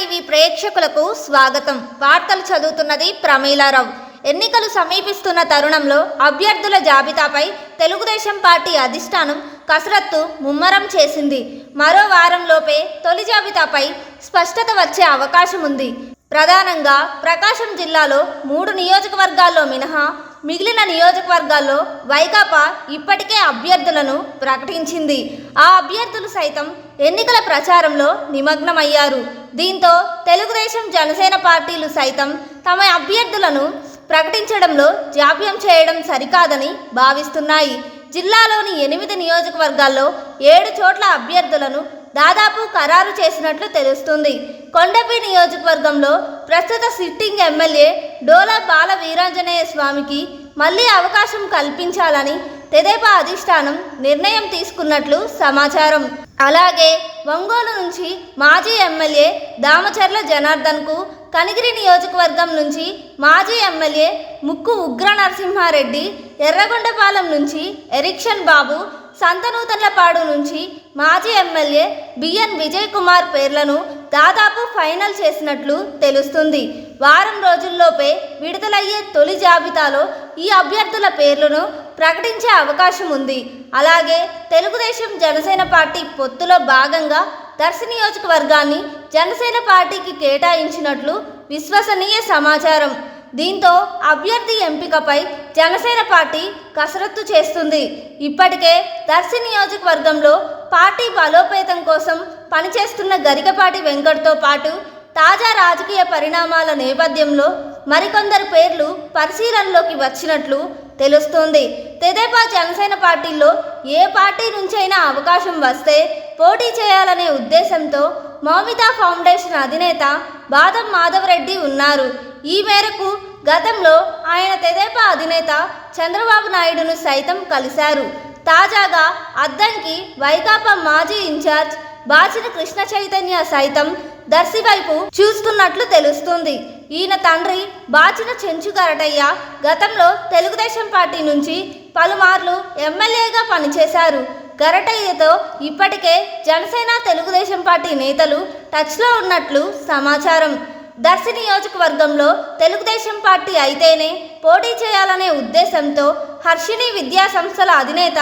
TV ప్రేక్షకులకు స్వాగతం. వార్తలు చదువుతున్నది ప్రమీలారావు. ఎన్నికలు సమీపిస్తున్న తరుణంలో అభ్యర్థుల జాబితాపై తెలుగుదేశం పార్టీ అధిష్టానం కసరత్తు ముమ్మరం చేసింది. మరో వారంలోపే తొలి జాబితాపై స్పష్టత వచ్చే అవకాశం ఉంది ప్రధానంగా ప్రకాశం జిల్లాలో మూడు నియోజకవర్గాల్లో మినహా మిగిలిన నియోజకవర్గాల్లో వైకాపా ఇప్పటికే అభ్యర్థులను ప్రకటించింది. ఆ అభ్యర్థులు సైతం ఎన్నికల ప్రచారంలో నిమగ్నమయ్యారు. దీంతో తెలుగుదేశం జనసేన పార్టీలు సైతం తమ అభ్యర్థులను ప్రకటించడంలో జాప్యం చేయడం సరికాదని భావిస్తున్నాయి. జిల్లాలోని ఎనిమిది నియోజకవర్గాల్లో ఏడు చోట్ల అభ్యర్థులను దాదాపు ఖరారు చేసినట్లు తెలుస్తుంది. కొండపి నియోజకవర్గంలో ప్రస్తుత సిట్టింగ్ ఎమ్మెల్యే డోలా బాల వీరాంజనేయ స్వామికి మళ్ళీ అవకాశం కల్పించాలని తెదేపా అధిష్టానం నిర్ణయం తీసుకున్నట్లు సమాచారం. అలాగే ఒంగోలు నుంచి మాజీ ఎమ్మెల్యే దామచర్ల జనార్దన్కు కనిగిరి నియోజకవర్గం నుంచి మాజీ ఎమ్మెల్యే ముక్కు ఉగ్ర నరసింహారెడ్డి ఎర్రగొండపాలెం నుంచి ఎరిక్షన్ బాబు సంతనూతన్లపాడు నుంచి మాజీ ఎమ్మెల్యే బిఎన్ విజయ్ కుమార్ పేర్లను దాదాపు ఫైనల్ చేసినట్లు తెలుస్తుంది. వారం రోజుల్లోపే విడుదలయ్యే తొలి జాబితాలో ఈ అభ్యర్థుల పేర్లను ప్రకటించే అవకాశం ఉంది. అలాగే తెలుగుదేశం జనసేన పార్టీ పొత్తులో భాగంగా దర్శి నియోజకవర్గాన్ని జనసేన పార్టీకి కేటాయించినట్లు విశ్వసనీయ సమాచారం. దీంతో అభ్యర్థి ఎంపికపై జనసేన పార్టీ కసరత్తు చేస్తుంది. ఇప్పటికే దర్శి నియోజకవర్గంలో పార్టీ బలోపేతం కోసం పనిచేస్తున్న గరికపాటి వెంకట్తో పాటు తాజా రాజకీయ పరిణామాల నేపథ్యంలో మరికొందరు పేర్లు పరిశీలనలోకి వచ్చినట్లు తెలుస్తోంది. తెదేపా జనసేన పార్టీల్లో ఏ పార్టీ నుంచైనా అవకాశం వస్తే పోటీ చేయాలనే ఉద్దేశంతో మౌమిత ఫౌండేషన్ అధినేత బాదం మాధవరెడ్డి ఉన్నారు. ఈ మేరకు గతంలో ఆయన తెదేపా అధినేత చంద్రబాబు నాయుడును సైతం కలిశారు. తాజాగా అద్దంకి వైకాపా మాజీ ఇన్ఛార్జ్ బాచిన కృష్ణ చైతన్య సైతం దర్శి వైపు చూస్తున్నట్లు తెలుస్తుంది. ఈయన తండ్రి బాచిన చెంచు గరటయ్య గతంలో తెలుగుదేశం పార్టీ నుంచి పలుమార్లు ఎమ్మెల్యేగా పనిచేశారు. గరటయ్యతో ఇప్పటికే జనసేన తెలుగుదేశం పార్టీ నేతలు టచ్లో ఉన్నట్లు సమాచారం. దర్శి నియోజకవర్గంలో తెలుగుదేశం పార్టీ అయితేనే పోటీ చేయాలనే ఉద్దేశంతో హర్షిణి విద్యా సంస్థల అధినేత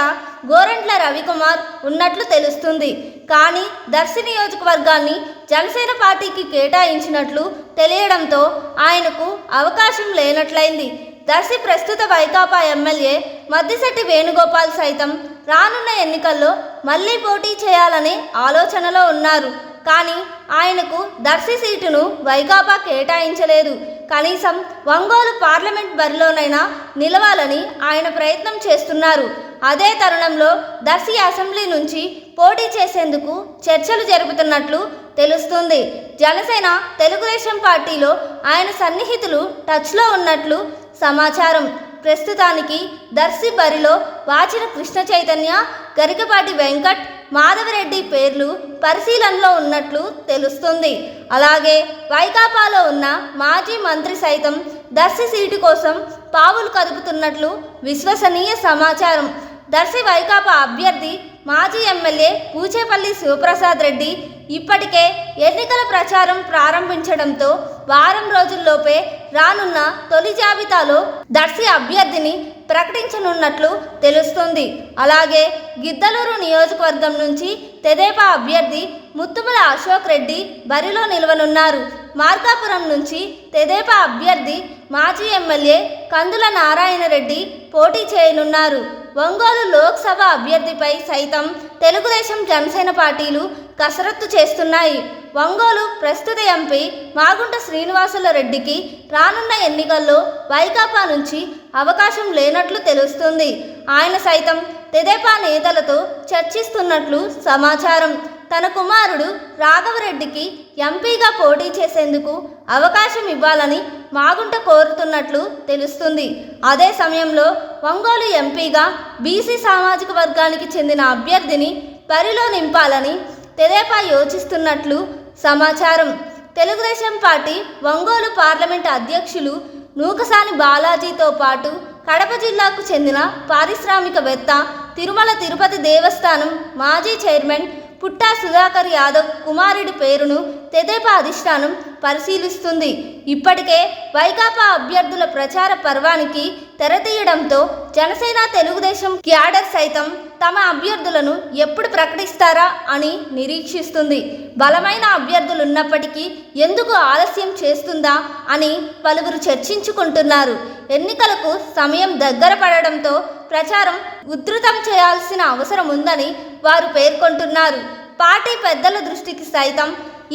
గోరంట్ల రవికుమార్ ఉన్నట్లు తెలుస్తుంది. కానీ దర్శి నియోజకవర్గాన్ని జనసేన పార్టీకి కేటాయించినట్లు తెలియడంతో ఆయనకు అవకాశం లేనట్లయింది. దర్శి ప్రస్తుత వైకాపా ఎమ్మెల్యే మద్దిశెట్టి వేణుగోపాల్ సైతం రానున్న ఎన్నికల్లో మళ్ళీ పోటీ చేయాలనే ఆలోచనలో ఉన్నారు. కానీ ఆయనకు దర్శి సీటును వైకాపా కేటాయించలేదు. కనీసం ఒంగోలు పార్లమెంట్ బరిలోనైనా నిలవాలని ఆయన ప్రయత్నం చేస్తున్నారు. అదే తరుణంలో దర్శి అసెంబ్లీ నుంచి పోటీ చేసేందుకు చర్చలు జరుపుతున్నట్లు తెలుస్తుంది. జనసేన తెలుగుదేశం పార్టీలో ఆయన సన్నిహితులు టచ్లో ఉన్నట్లు సమాచారం. ప్రస్తుతానికి దర్శి బరిలో వాచిన కృష్ణ చైతన్య గరికపాటి వెంకట్ మాధవరెడ్డి పేర్లు పరిశీలనలో ఉన్నట్లు తెలుస్తుంది. అలాగే వైకాపాలో ఉన్న మాజీ మంత్రి సైతం దర్శి సీటు కోసం పావులు కదుపుతున్నట్లు విశ్వసనీయ సమాచారం. దర్శి వైకాపా అభ్యర్థి మాజీ ఎమ్మెల్యే పూచేపల్లి శివప్రసాద్ రెడ్డి ఇప్పటికే ఎన్నికల ప్రచారం ప్రారంభించడంతో వారం రోజుల్లోపే రానున్న తొలి జాబితాలో దర్శి అభ్యర్థిని ప్రకటించనున్నట్లు తెలుస్తుంది. అలాగే గిద్దలూరు నియోజకవర్గం నుంచి తెదేపా అభ్యర్థి ముత్తుమల అశోక్ రెడ్డి బరిలో నిలవనున్నారు. మార్కాపురం నుంచి తెదేపా అభ్యర్థి మాజీ ఎమ్మెల్యే కందుల నారాయణ రెడ్డి పోటీ చేయనున్నారు. ఒంగోలు లోక్సభ అభ్యర్థిపై సైతం తెలుగుదేశం జనసేన పార్టీలు కసరత్తు చేస్తున్నాయి. ఒంగోలు ప్రస్తుత ఎంపీ మాగుంట శ్రీనివాసుల రెడ్డికి రానున్న ఎన్నికల్లో వైకాపా నుంచి అవకాశం లేనట్లు తెలుస్తుంది. ఆయన సైతం తెదేపా నేతలతో చర్చిస్తున్నట్లు సమాచారం. తన కుమారుడు రాఘవరెడ్డికి ఎంపీగా పోటీ చేసేందుకు అవకాశం ఇవ్వాలని మాగుంట కోరుతున్నట్లు తెలుస్తుంది. అదే సమయంలో ఒంగోలు ఎంపీగా బీసీ సామాజిక వర్గానికి చెందిన అభ్యర్థిని బరిలో నింపాలని తెదేపా యోచిస్తున్నట్లు సమాచారం. తెలుగుదేశం పార్టీ ఒంగోలు పార్లమెంట్ అధ్యక్షులు నూకసాని బాలాజీతో పాటు కడప జిల్లాకు చెందిన పారిశ్రామికవేత్త తిరుమల తిరుపతి దేవస్థానం మాజీ చైర్మన్ పుట్టా సుధాకర్ యాదవ్ కుమారుడి పేరును తెదేపా అధిష్టానం పరిశీలిస్తుంది. ఇప్పటికే వైకాపా అభ్యర్థుల ప్రచార పర్వానికి తెరతీయడంతో జనసేన తెలుగుదేశం క్యాడర్ సైతం తమ అభ్యర్థులను ఎప్పుడు ప్రకటిస్తారా అని నిరీక్షిస్తుంది. బలమైన అభ్యర్థులు ఉన్నప్పటికీ ఎందుకు ఆలస్యం చేస్తుందా అని పలువురు చర్చించుకుంటున్నారు. ఎన్నికలకు సమయం దగ్గర పడడంతో ప్రచారం ఉధృతం చేయాల్సిన అవసరం ఉందని వారు పేర్కొంటున్నారు. పార్టీ పెద్దల దృష్టికి సైతం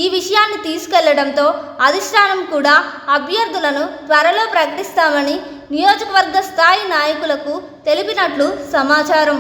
ఈ విషయాన్ని తీసుకెళ్ళడంతో అధిష్టానం కూడా అభ్యర్థులను త్వరలో ప్రకటిస్తామని నియోజకవర్గ స్థాయి నాయకులకు తెలిపినట్లు సమాచారం.